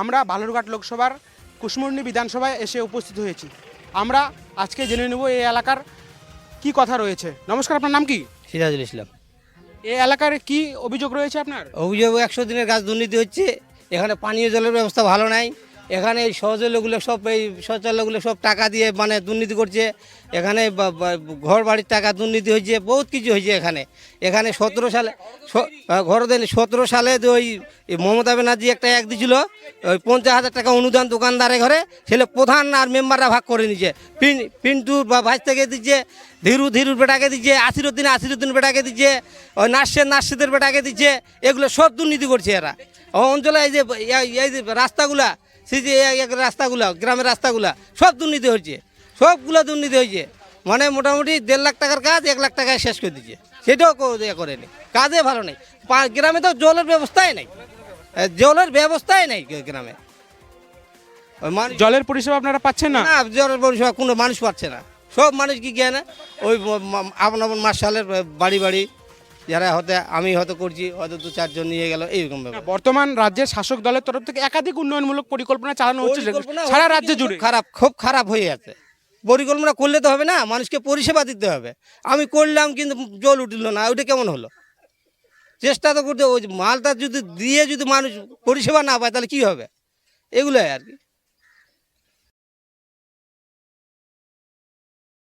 আমরা বালুরঘাট লোকসভার কুশমুন্ডি বিধানসভায় এসে উপস্থিত হয়েছি। আমরা আজকে জেনে নেব এই এলাকার কি কথা রয়েছে। নমস্কার আপনার নাম কি? সিরাজুল ইসলাম। এই এলাকার কি অভিযোগ রয়েছে আপনার? অভিযোগ একশো দিনের গাছ দুর্নীতি হচ্ছে এখানে পানীয় জলের ব্যবস্থা ভালো নাই এখানে এই সহজলগুলো সব এই শৌচালয়গুলো সব টাকা দিয়ে মানে দুর্নীতি করছে। এখানে ঘর বাড়ির টাকা দুর্নীতি হয়েছে, বহুত কিছু হয়েছে এখানে। এখানে সতেরো সালে ঘর দেন, সতেরো সালে ওই মমতা ব্যানার্জি একটা এক দিছিল, ওই পঞ্চাশ হাজার টাকা অনুদান দোকানদারে ঘরে ছেলে প্রধান আর মেম্বাররা ভাগ করে নিচ্ছে পিন পিন্টুর বা ভাইস থেকে দিচ্ছে ধীরু, ধীরুর বেটাকে দিচ্ছে আশিরুদ্দিন আশিরুদ্দিন বেটাকে দিচ্ছে ওই নার্সের নার্সিদের বেটাকে দিচ্ছে এগুলো সব দুর্নীতি করছে এরা। অঞ্চলে এই যে এই- যে রাস্তাগুলা সেই যে রাস্তাগুলা গ্রামের রাস্তাগুলা সব দুর্নীতি হয়েছে। সবগুলো দুর্নীতি হয়েছে। মানে মোটামুটি দেড় লাখ টাকার কাজ এক লাখ টাকায় শেষ করে দিচ্ছে সেটাও করেনি। কাজে ভালো নেই। গ্রামে তো জলের ব্যবস্থাই নেই। জলের ব্যবস্থাই নেই গ্রামে। জলের পরিষেবা আপনারা পাচ্ছেন না? জলের পরিষেবা কোনো মানুষ পাচ্ছে না। সব মানুষ কি জ্ঞানে? ওই আপন আপন মার্শালের বাড়ি বাড়ি যারা হয়তো আমি হয়তো করছি হয়তো দু চারজন নিয়ে গেল এইরকম ব্যাপার। বর্তমান রাজ্যের শাসক দলের তরফ থেকে একাধিক উন্নয়নমূলক পরিকল্পনা চালানো হচ্ছে সারা রাজ্যে জুড়ে। খারাপ খুব খারাপ হয়ে আছে। পরিকল্পনা করলে তো হবে না মানুষকে পরিষেবা দিতে হবে। আমি করলাম কিন্তু জল উঠল না ওইটা কেমন হলো? চেষ্টা তো করতে ওই মালটা যদি দিয়ে যদি মানুষ পরিষেবা না পায় তাহলে কি হবে? এগুলোই আর কি।